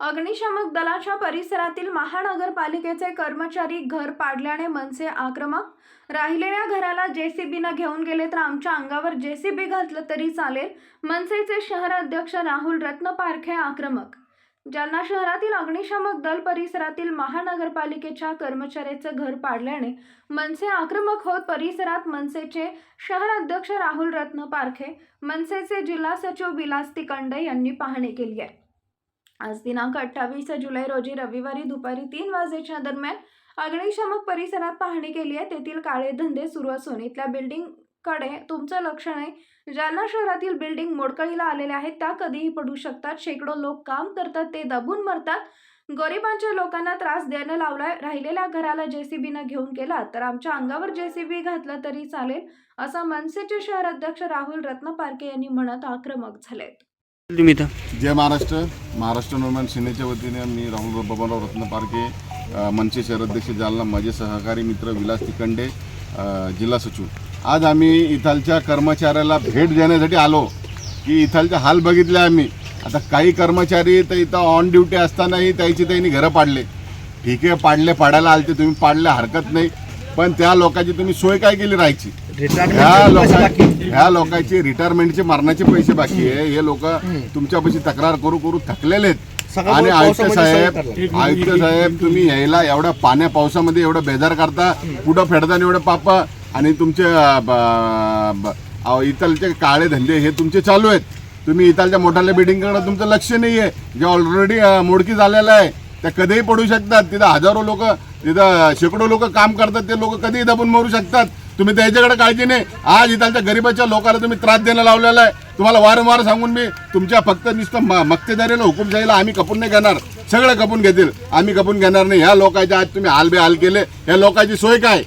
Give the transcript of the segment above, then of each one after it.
अग्निशामक दलाच्या परिसरातील महानगरपालिकेचे कर्मचारी घर पाडल्याने मनसे आक्रमक. राहिलेल्या घराला जेसीबीनं घेऊन गेले तर आमच्या अंगावर जेसीबी घातलं तरी चालेल मनसेचे शहर अध्यक्ष राहुल रत्नपारखे आक्रमक. जालना शहरातील अग्निशामक दल परिसरातील महानगरपालिकेच्या कर्मचाऱ्याचं घर पाडल्याने मनसे आक्रमक होत परिसरात मनसेचे शहर अध्यक्ष राहुल रत्न पारखे मनसेचे जिल्हा सचिव विलास तिकंडे यांनी पाहणी केली आहे. आज दिनांक अठ्ठावीस जुलै रोजी रविवारी दुपारी तीन वाजेच्या दरम्यान अग्निशामक परिसरात पाहणी केली आहे. तेथील काळे धंदे सुरू असून इथल्या बिल्डिंगकडे तुमचं लक्ष नाही. जालना शहरातील बिल्डिंग मोडकळीला आलेल्या आहेत. त्या कधीही पडू शकतात. शेकडो लोक काम करतात. ते दबून मरतात. गरिबांच्या लोकांना त्रास द्यायला लावला राहिलेल्या घराला जेसीबीनं घेऊन गेला तर आमच्या अंगावर जेसीबी घातला तरी चालेल असं मनसेचे शहर अध्यक्ष राहुल रत्नपारके यांनी म्हणत आक्रमक झालेत. जय महाराष्ट्र. महाराष्ट्र निर्माण सेनेच्या वतीने मी राहुल बबनराव रत्नपारखे अ, मनसे शहराध्यक्ष जालना माझे सहकारी मित्र विलास तिकंडे जिल्हा सचिव. आज आम्ही इथालच्या कर्मचाऱ्याला भेट देण्यासाठी आलो की इथालचे हाल बघितले आम्ही. आता काही कर्मचारी तर इथं ऑन ड्युटी असतानाही त्याची त्यांनी घरं पाडले. ठीक आहे पाडले पाडायला आलते तुम्ही पाडले हरकत नाही. पण त्या लोकांची तुम्ही सोय काय केली राहायची? ह्या लोका ह्या लोकांचे रिटायरमेंटचे मरणाचे पैसे बाकी आहे. हे लोक तुमच्यापाशी तक्रार करू करू थकलेले आहेत. आणि आयुक्त साहेब. आयुक्त साहेब तुम्ही यायला एवढ्या पाण्या पावसामध्ये एवढं बेजार करता. कुठं फेडताना एवढं पाप. आणि तुमचे इथलचे काळे धंदे हे तुमचे चालू आहेत. तुम्ही इथलच्या मोठ्या बिल्डिंगकडे तुमचं लक्ष नाही आहे जे ऑलरेडी मोडकी झालेलं आहे त्या कधीही पडू शकतात. तिथं हजारो लोक तिथं शेकडो लोक काम करतात. ते लोक कधीही दबून मरू शकतात. तुम्ही त्याच्याकडे काळजी नाही. आज इथलच्या गरीबाच्या लोकांना तुम्ही त्रास देणं लावलेला आहे. तुम्हाला वारंवार सांगून मी तुमच्या फक्त नुसतं मक्तेदारीला हुकुमशाहीला आम्ही कपून नाही घेणार. सगळं कपून घेतील. आम्ही कपून घेणार नाही. ह्या लोकांच्या आज तुम्ही हाल बेहाल केले. ह्या लोकांची सोय काय?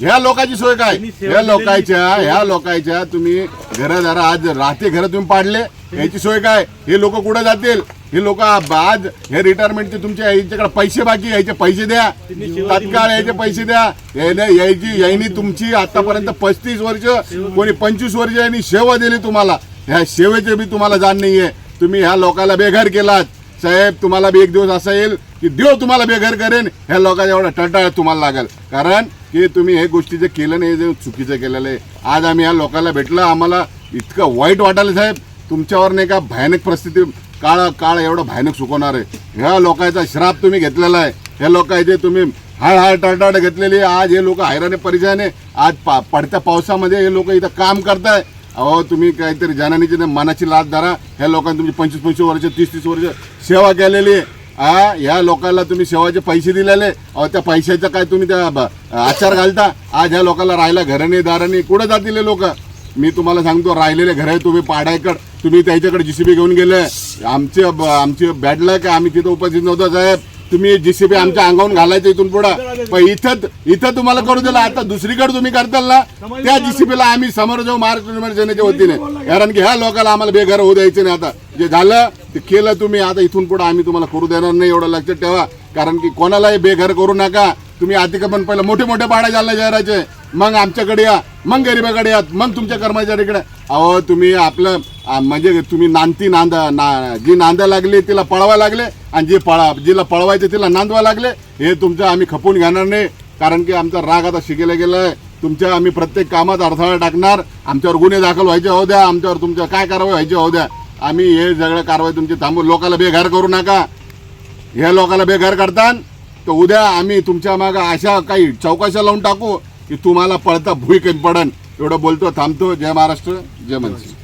ह्या लोकांची सोय काय? ह्या लोकांच्या ह्या लोकांच्या तुम्ही घरदारा आज राहते घर तुम्ही पाडले. याची सोय काय? हे लोक कुठे जातील? हे लोक आज हे रिटायरमेंटचे तुमच्या याच्याकडे पैसे बाकी यायचे पैसे द्या. तात्काळ यायचे पैसे द्या. यायची यांनी तुमची आतापर्यंत पस्तीस वर्ष कोणी पंचवीस वर्ष यांनी सेवा दिली तुम्हाला. ह्या सेवेचे बी तुम्हाला जाण नाहीये. तुम्ही ह्या लोकांना बेघर केलात. साहेब तुम्हाला बी एक दिवस असा येईल की देव तुम्हाला बेघर करेन. ह्या लोकांचा एवढा टटाळ तुम्हाला लागेल. कारण की तुम्ही हे गोष्टी जे केलं नाही जे चुकीचं केलेलं आहे. आज आम्ही ह्या लोकांना भेटलं आम्हाला इतकं वाईट वाटायला साहेब. तुमच्यावर नाही का भयानक परिस्थिती काळ काळ एवढं भयानक सुकवणार आहे. ह्या लोकांचा श्राप तुम्ही घेतलेला आहे. ह्या लोकांचे तुम्ही हळहळ टळटळ घेतलेली आहे. आज हे लोक हैराणे परिजाने आज पा पडत्या पावसामध्ये हे लोक इथं काम करताय. अहो तुम्ही काहीतरी जनानीची मनाची लाच धरा. ह्या लोकांनी तुमची पंचवीस पंचवीस वर्ष तीस तीस वर्ष सेवा केलेली आहे. हा ह्या लोकांना तुम्ही सेवाचे पैसे दिलेले अहो त्या पैशाचा काय तुम्ही त्या ब- आचार घालता? आज ह्या लोकांना राहायला घराने दाराने कुठं जातील लोक? मी तुम्हाला सांगतो राहिलेले घर आहे तुम्ही पाडायकड तुम्ही त्याच्याकडे जीसीबी घेऊन गेले. आमचे आमची आमचे बॅड लक आहे आम्ही तिथं उपस्थित नव्हतो साहेब. तुम्ही जीसीबी आमच्या अंगावून घालायचं इथून पुढं. पण इथं इथं तुम्हाला करू दिलं आता दुसरीकडे तुम्ही करताल ना त्या जीसीबीला आम्ही समोर जाऊ महाराष्ट्र निर्माण सेनेच्या वतीने. कारण की ह्या लोकांना आम्हाला बेघर होऊ द्यायचे नाही आता. जे झालं ते केलं तुम्ही आता इथून पुढे आम्ही तुम्हाला करू देणार नाही एवढं लक्षात ठेवा. कारण की कोणालाही बेघर करू नका. तुम्ही अतिक्रमण पहिलं मोठे मोठे पाड्या झाले शहराचे मग आमच्याकडे या. मग गरिबाकडे यात मग तुमच्या कर्मचारीकडे. अहो तुम्ही आपलं म्हणजे तुम्ही नांदती नांदा ना जी नांदा लागली तिला पळवा लागले आणि जी पळा जिला पळवायचे तिला नांदवा लागले हे तुमचं आम्ही खपून घेणार नाही. कारण की आमचा राग आता शिकेला गेला आहे तुमच्या आम्ही प्रत्येक कामात अडथळा टाकणार. आमच्यावर गुन्हे दाखल व्हायचे होऊ द्या. आमच्यावर तुमच्या काय कारवाई व्हायची होऊ द्या. आम्ही हे सगळं कारवाई तुमची थांबू लोकांना बेघर करू नका. ह्या लोकाला बेघर करतान तर उद्या आम्ही तुमच्या मागं अशा काही चौकशा लावून टाकू. की तुम्हाला पळता भुई कमी पडन. एवढं बोलतो थांबतो. जय महाराष्ट्र जय मनसे.